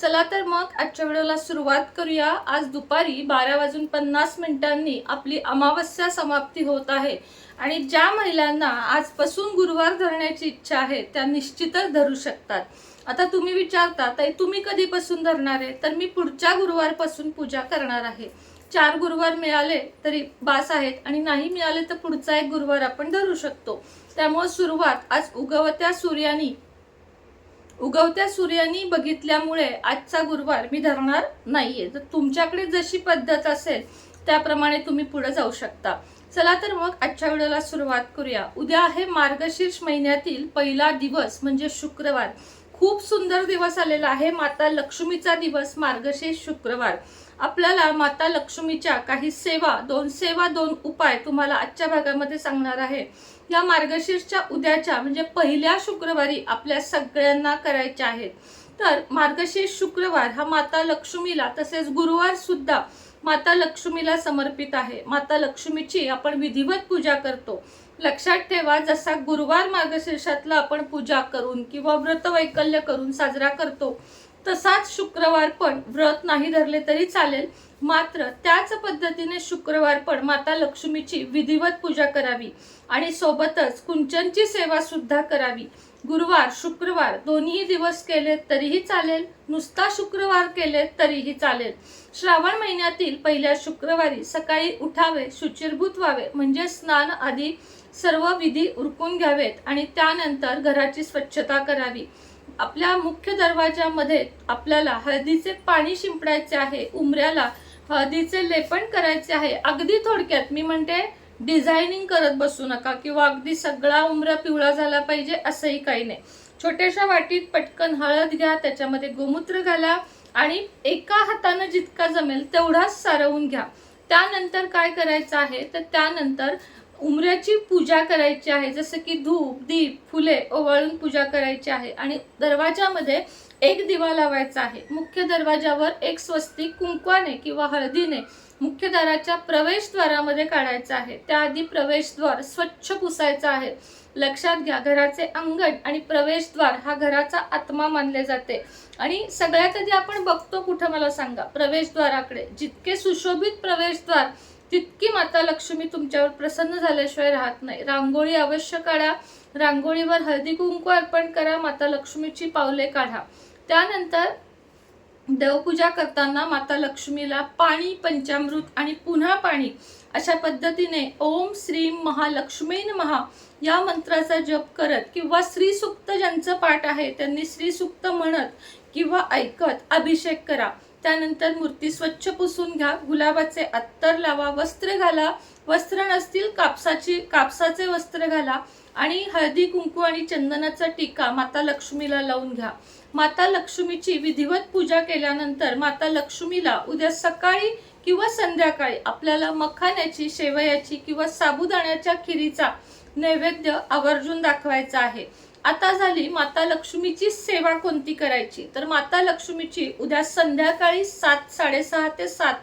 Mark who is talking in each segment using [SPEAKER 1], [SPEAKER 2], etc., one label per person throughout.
[SPEAKER 1] चला तर मग आजच्या व्हिडिओला सुरुवात करूया. आज दुपारी बारा वाजून पन्नास मिनिटांनी आपली अमावस्या समाप्ती होत आहे. आणि ज्या महिलांना आजपासून गुरुवार धरण्याची इच्छा आहे त्या निश्चितच धरू शकतात. आता तुम्ही विचारता ताई तुम्ही कधीपासून धरणार आहे? तर मी पुढच्या गुरुवारपासून पूजा करणार आहे. चार गुरुवार मिळाले तरी बास आहेत आणि नाही मिळाले तर पुढचा एक गुरुवार आपण धरू शकतो. त्यामुळे सुरुवात आज उगवत्या सूर्यानी उगवत्या सूर्यानी बघितल्यामुळे आजचा गुरुवार मी धरणार नाहीये. तर तुमच्याकडे जशी पद्धत असेल त्याप्रमाणे तुम्ही पुढे जाऊ शकता. चला तर मग आजच्या व्हिडिओला सुरुवात करूया. उद्या आहे मार्गशीर्ष महिन्यातील पहिला दिवस म्हणजे शुक्रवार. खूप सुंदर दिवस आलेला आहे. माता लक्ष्मीचा दिवस मार्गशीर्ष शुक्रवार. आपल्याला माता लक्ष्मीच्या काही सेवा दोन सेवा दोन उपाय तुम्हाला आजच्या भागामध्ये सांगणार आहे. या मार्गशीर्षच्या उद्याच्या म्हणजे पहिल्या शुक्रवारी आपल्या सगळ्यांना करायच्या आहेत. तर मार्गशीर्ष शुक्रवार हा माता लक्ष्मीला तसेच गुरुवार सुद्धा माता लक्ष्मीला समर्पित आहे. माता लक्ष्मीची आपण विधिवत पूजा करतो. लक्षात ठेवा जसा गुरुवार मार्गशीर्षातला आपण पूजा करून किंवा व्रत वैकल्य करून साजरा करतो तसाच शुक्रवार पण व्रत नाही धरले तरी चालेल. मात्र त्याच पद्धतीने शुक्रवार पण माता लक्ष्मीची विधिवत पूजा करावी आणि सोबतच कुंचनची सेवा सुद्धा करावी. गुरुवार शुक्रवार दोन्ही दिवस केले तरीही चालेल नुसता शुक्रवार केले तरीही चालेल. श्रावण महिन्यातील पहिल्या शुक्रवारी सकाळी उठावे शुचिरभूत व्हावे म्हणजे स्नान आधी सर्व विधी उरकून घ्यावेत आणि त्यानंतर घराची स्वच्छता करावी. आपल्या मुख्य दरवाजामध्ये आपल्याला हळदीचे पाणी शिंपडायचे आहे उमऱ्याला हळदीचे लेपण करायचे आहे. अगदी थोडक्यात मी म्हणते डिझायनिंग करत बसू नका किंवा अगदी सगळा उमरा पिवळा झाला पाहिजे असंही काही नाही. छोट्याशा वाटीत पटकन हळद घ्या त्याच्यामध्ये गोमूत्र घाला आणि एका हातानं जितका जमेल तेवढाच सारवून घ्या. त्यानंतर काय करायचं आहे? तर त्यानंतर उमऱ्याची पूजा करायची आहे जसं की धूप दीप फुले ओवाळून पूजा करायची आहे. आणि दरवाजामध्ये एक दिवा लावायचा आहे. मुख्य दरवाजावर एक स्वस्तिक कुंकवाने किंवा हळदीने मुख्य दाराच्या प्रवेशद्वारामध्ये काढायचा आहे. त्याआधी प्रवेशद्वार स्वच्छ पुसायचा आहे. लक्षात घ्या घराचे अंगण आणि प्रवेशद्वार हा घराचा आत्मा मानले जाते. आणि सगळ्यात आधी आपण बघतो कुठं मला सांगा प्रवेशद्वाराकडे जितके सुशोभित प्रवेशद्वार तितकी माता लक्ष्मी तुमच्यावर प्रसन्न झाल्याशिवाय राहत नाही. रांगोळी अवश्य काढा. रांगोळीवर हळदी कुंकू अर्पण करा. माता लक्ष्मीची पावले काढा. त्यानंतर देवपूजा करताना माता लक्ष्मीला पाणी पंचामृत आणि पुन्हा पाणी अशा पद्धतीने ओम श्रीम महालक्ष्मीन महा या मंत्राचा जप करत किंवा श्री सुक्त ज्यांचं पाठ आहे त्यांनी श्री सुक्त म्हणत किंवा ऐकत अभिषेक करा. त्यानंतर मूर्ती स्वच्छ पुसून घ्या गुलाबाचे अत्तर लावा वस्त्र घाला. वस्त्र नसतील कापसाची कापसाचे वस्त्र घाला. आणि हळदी कुंकू आणि चंदनाचा टीका माता लक्ष्मीला लावून घ्या. माता लक्ष्मीची विधिवत पूजा केल्यानंतर माता लक्ष्मीला उद्या सकाळी किंवा संध्याकाळी आपल्याला मखाण्याची शेवयाची किंवा साबुदाण्याच्या खिरीचा नैवेद्य आवर्जून दाखवायचा आहे. आता झाली माता लक्ष्मीची सेवा कोणती करायची? तर माता लक्ष्मीची उद्या संध्याकाळी सात साडेसहा ते सात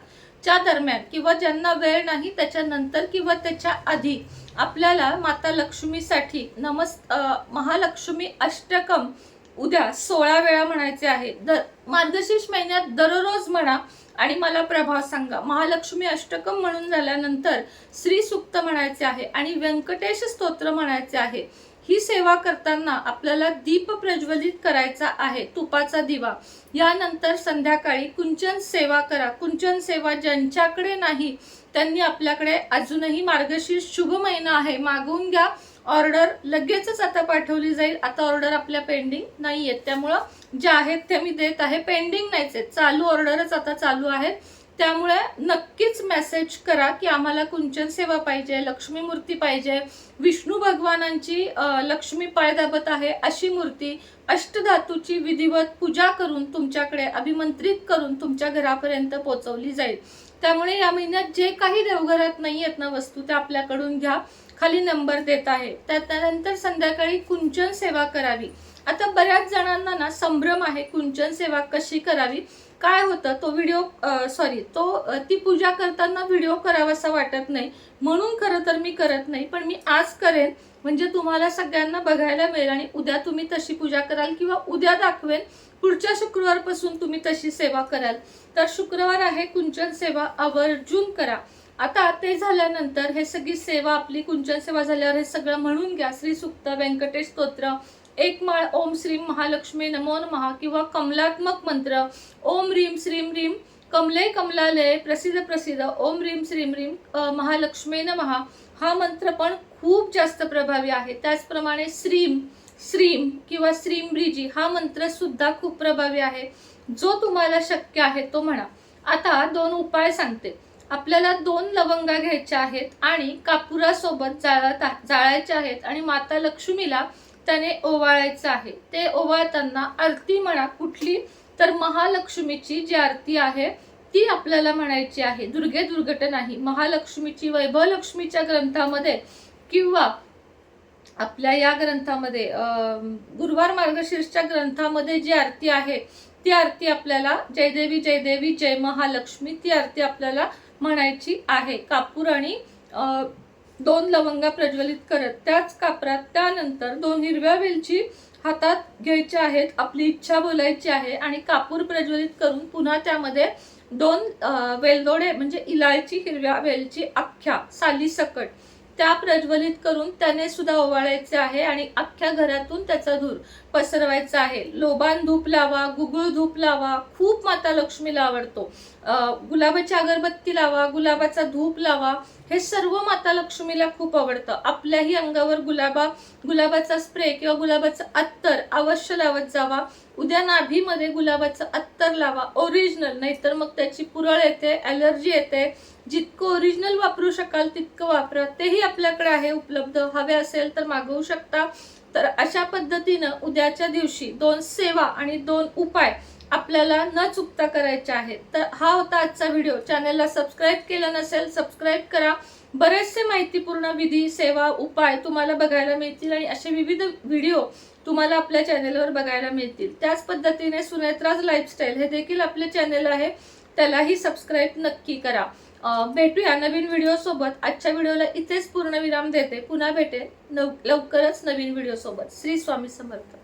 [SPEAKER 1] च्या दरम्यान किंवा ज्यांना वेळ नाही त्याच्यानंतर किंवा त्याच्या आधी आपल्याला माता लक्ष्मीसाठी नमस् महालक्ष्मी अष्टकम उद्या सोळा वेळा म्हणायचे आहे. दर मार्गशीर्ष महिन्यात दररोज म्हणा आणि मला प्रभाव सांगा. महालक्ष्मी अष्टकम म्हणून झाल्यानंतर श्री सुक्त म्हणायचे आहे आणि व्यंकटेश स्तोत्र म्हणायचे आहे. ही सेवा करताना आपल्याला दीप प्रज्वलित करायचा आहे तुपाचा दिवा. यानंतर संध्याकाळी कुंचन सेवा करा. कुंचन सेवा ज्यांच्याकडे नाही त्यांनी आपल्याकडे अजूनही मार्गशीर्ष शुभ महिना आहे. मागवून घ्या. ऑर्डर लगेचच आता पाठवली जाईल. आता ऑर्डर आपल्या पेंडिंग नाही आहेत त्यामुळं ज्या आहेत त्या मी देत आहे. पेंडिंग नाहीच आहेत. चालू ऑर्डरच आता चालू आहेत. त्यामुळे नक्कीच मेसेज करा की आम्हाला कुंचन सेवा पाहिजे लक्ष्मी मूर्ती पाहिजे. विष्णू भगवानांची लक्ष्मी पाय दाबत आहे अशी मूर्ती अष्टधातूची विधिवत पूजा करून तुमच्याकडे अभिमंत्रित करून तुमच्या घरापर्यंत पोहोचवली जाईल. त्यामुळे या महिन्यात जे काही देवघरात नाही आहेत ना वस्तू त्या आपल्याकडून घ्या. खाली नंबर देत आहे. त्यानंतर संध्याकाळी कुंचन सेवा करावी. आता बऱ्याच जणांना ना संभ्रम आहे कुंचन सेवा कशी करावी? काय होतं तो व्हिडिओ सॉरी तो ती पूजा करताना व्हिडिओ करावासा वाटत नाही. म्हणून खरं तर मी करत नाही पण मी आज करेन. म्हणजे तुम्हाला सगळ्यांना बघायला मिळेल आणि उद्या तुम्ही तशी पूजा कराल किंवा उद्या दाखवेन पुढच्या शुक्रवारपासून तुम्ही तशी सेवा कराल. तर शुक्रवार आहे कुंचन सेवा आवर्जून करा. आता ते झाल्यानंतर हे सगळी सेवा आपली कुंचन सेवा झाल्यावर हे सगळं म्हणून घ्या. श्री सुक्त व्यंकटेश स्तोत्र एक माळ ओम श्रीम महालक्ष्मी नमो महा किंवा कमलात्मक मंत्र ओम रीम श्रीम रीम कमले कमलालय प्रसिद्ध प्रसिद्ध ओम रीम श्रीम रीम अ, महालक्ष्मी नमः. हा मंत्र पण खूप जास्त प्रभावी आहे. त्याचप्रमाणे श्रीम श्रीम किंवा श्रीम ब्रिजी हा मंत्र सुद्धा खूप प्रभावी आहे. जो तुम्हाला शक्य आहे तो म्हणा. आता दोन उपाय सांगते. आपल्याला दोन लवंगा घ्यायच्या आहेत आणि कापुरासोबत जाळत जाळायच्या आहेत आणि माता लक्ष्मीला त्याने ओवाळायचं आहे. ते ओवाळताना आरती म्हणा कुठली तर महालक्ष्मीची जी आरती आहे ती आपल्याला म्हणायची आहे दुर्गे दुर्घट नाही महालक्ष्मीची वैभव लक्ष्मीच्या ग्रंथामध्ये किंवा आपल्या या ग्रंथामध्ये गुरुवार मार्गशीर्षच्या ग्रंथामध्ये जी आरती आहे ती आरती आपल्याला जयदेवी जयदेवी जय महालक्ष्मी ती आरती आपल्याला म्हणायची आहे. कापूर आणि दोन लवंगा प्रज्वलित करत त्याच कापरात त्यानंतर दोन हिरव्या वेलची हातात घ्यायच्या आहेत आपली इच्छा बोलायची आहे आणि कापूर प्रज्वलित करून पुन्हा त्यामध्ये दोन वेलदोडे म्हणजे इलायची हिरव्या वेलची अख्ख्या साली सकट त्या प्रज्वलित करून त्याने सुद्धा ओवाळायचे आहे आणि अख्ख्या घरातून त्याचा धूर पसरवायचा आहे. लोबान धूप लावा गुगुळ धूप लावा खूप माता लक्ष्मीला आवडतो. गुलाबाची अगरबत्ती लावा गुलाबाचा धूप लावा हे सर्व माता लक्ष्मीला खूप आवडतं. आपल्याही अंगावर गुलाबा गुलाबाचा स्प्रे किंवा गुलाबाचं अत्तर अवश्य लावत जावा. उद्या नाभीमध्ये गुलाबाचं अत्तर लावा ओरिजिनल नाहीतर मग त्याची पुरळ येते ॲलर्जी येते. जितकं ओरिजिनल वापरू शकाल तितकं वापरा. तेही आपल्याकडे आहे उपलब्ध. हवे असेल तर मागवू शकता. तर अशा पद्धतीनं उद्याच्या दिवशी दोन सेवा आणि दोन उपाय आपल्याला न चुकता करायचे आहेत. तर हा होता आजचा व्हिडिओ. चॅनलला सबस्क्राईब केलं नसेल सबस्क्राईब करा. बरेचसे माहितीपूर्ण विधी सेवा उपाय तुम्हाला बघायला मिळतील आणि असे विविध व्हिडिओ तुम्हाला आपल्या चॅनेलवर बघायला मिळतील. त्याच पद्धतीने सुनेत्राज लाईफस्टाईल हे देखील आपले चॅनेल आहे. त्यालाही सबस्क्राईब नक्की करा. भेटूया नवीन व्हिडिओ सोबत. आजच्या व्हिडिओला इथेच पूर्ण विराम देते. पुन्हा भेटेल लवकरच नवीन व्हिडिओ सोबत. श्री स्वामी समर्थ.